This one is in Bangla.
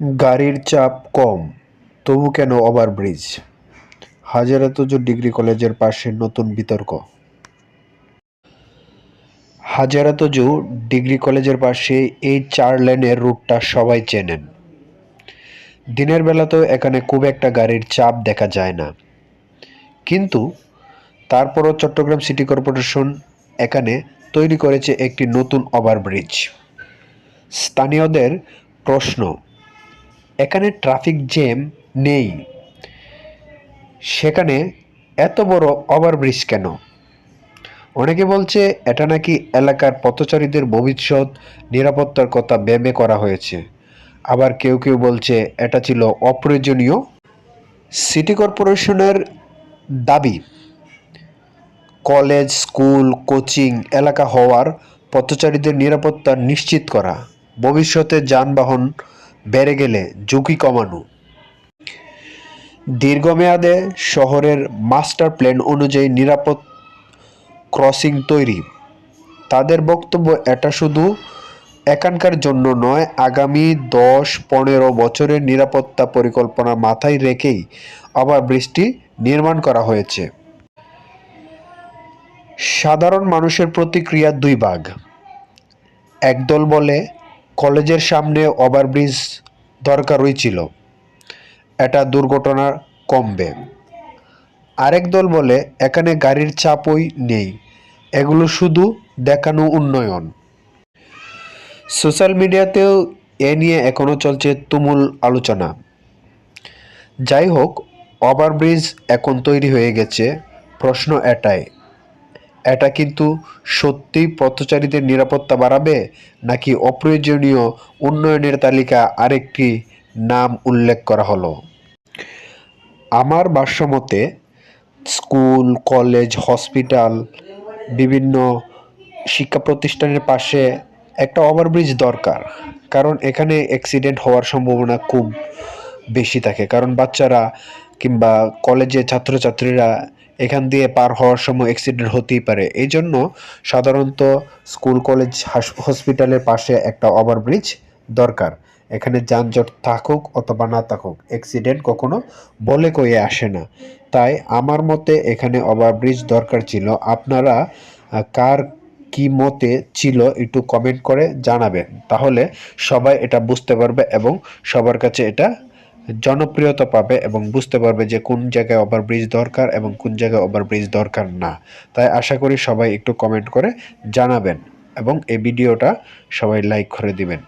গাড়ির চাপ কম, তবু কেন ওভারব্রিজ হাজারাতজু ডিগ্রি কলেজের পাশে নতুন বিতর্ক। হাজারাতজু ডিগ্রি কলেজের পাশে এই চার লেনের রুটটা সবাই চেনেন। দিনের বেলাতেও এখানে খুব একটা গাড়ির চাপ দেখা যায় না। কিন্তু তারপরও চট্টগ্রাম সিটি কর্পোরেশন এখানে তৈরি করেছে একটি নতুন ওভারব্রিজ স্থানীয়দের প্রশ্ন এখানে ট্রাফিক জ্যাম নেই। সেখানে এত বড় ওভারব্রিজ কেন? অনেকে বলছে এটা নাকি এলাকার পথচারীদের ভবিষ্যৎ নিরাপত্তার কথা ভেবে করা হয়েছে। আবার কেউ কেউ বলছে এটা ছিল অপ্রয়োজনীয়। সিটি কর্পোরেশনের দাবি, কলেজ, স্কুল, কোচিং এলাকা হওয়ার পথচারীদের নিরাপত্তা নিশ্চিত করা, ভবিষ্যতে যানবাহন বেড়ে গেলে ঝুঁকি কমানো। দীর্ঘমেয়াদে শহরের মাস্টার প্ল্যান অনুযায়ী নিরাপদ ক্রসিং তৈরি। তাদের বক্তব্য এটা শুধু এখানকার জন্য নয়, আগামী দশ, পনেরো বছরের নিরাপত্তা পরিকল্পনা মাথায় রেখেই আবার বৃষ্টি নির্মাণ করা হয়েছে। সাধারণ মানুষের প্রতিক্রিয়া দুই ভাগ। একদল বলে কলেজের সামনে ওভারব্রিজ দরকারই ছিল। এটা দুর্ঘটনা কমবে। আরেক দল বলে, এখানে গাড়ির চাপই নেই। এগুলো শুধু দেখানো উন্নয়ন। সোশ্যাল মিডিয়াতেও এ নিয়ে এখনও চলছে তুমুল আলোচনা। যাই হোক, ওভারব্রিজ এখন তৈরি হয়ে গেছে। প্রশ্ন এটাই এটা কিন্তু সত্যিই পথচারীদের নিরাপত্তা বাড়াবে নাকি অপ্রয়োজনীয় উন্নয়নের তালিকা আরেকটি নাম উল্লেখ করা হলো? আমার ভাষ্যমতে, স্কুল, কলেজ, হসপিটাল, বিভিন্ন শিক্ষা প্রতিষ্ঠানের পাশে একটা ওভারব্রিজ দরকার। কারণ এখানে অ্যাক্সিডেন্ট হওয়ার সম্ভাবনা খুব বেশি থাকে। কারণ বাচ্চারা কিংবা কলেজে ছাত্রছাত্রীরা এখান দিয়ে পার হওয়ার সময় অ্যাক্সিডেন্ট হতেই পারে। এই জন্য সাধারণত স্কুল কলেজ হসপিটালের পাশে একটা ওভারব্রিজ দরকার। এখানে যানজট থাকুক অথবা না থাকুক অ্যাক্সিডেন্ট কখনো বলে কয়ে আসে না। তাই আমার মতে এখানে ওভারব্রিজ দরকার ছিল। আপনারা কার কি মতে ছিল একটু কমেন্ট করে জানাবেন। তাহলে সবাই এটা বুঝতে পারবে এবং সবার কাছে এটা জনপ্রিয়তা পাবে এবং বুঝতে পারবে যে কোন জায়গায় ওভারব্রিজ দরকার এবং কোন জায়গায় ওভারব্রিজ দরকার না। তাই আশা করি সবাই একটু কমেন্ট করে জানাবেন এবং এই ভিডিওটা সবাই লাইক করে দিবেন।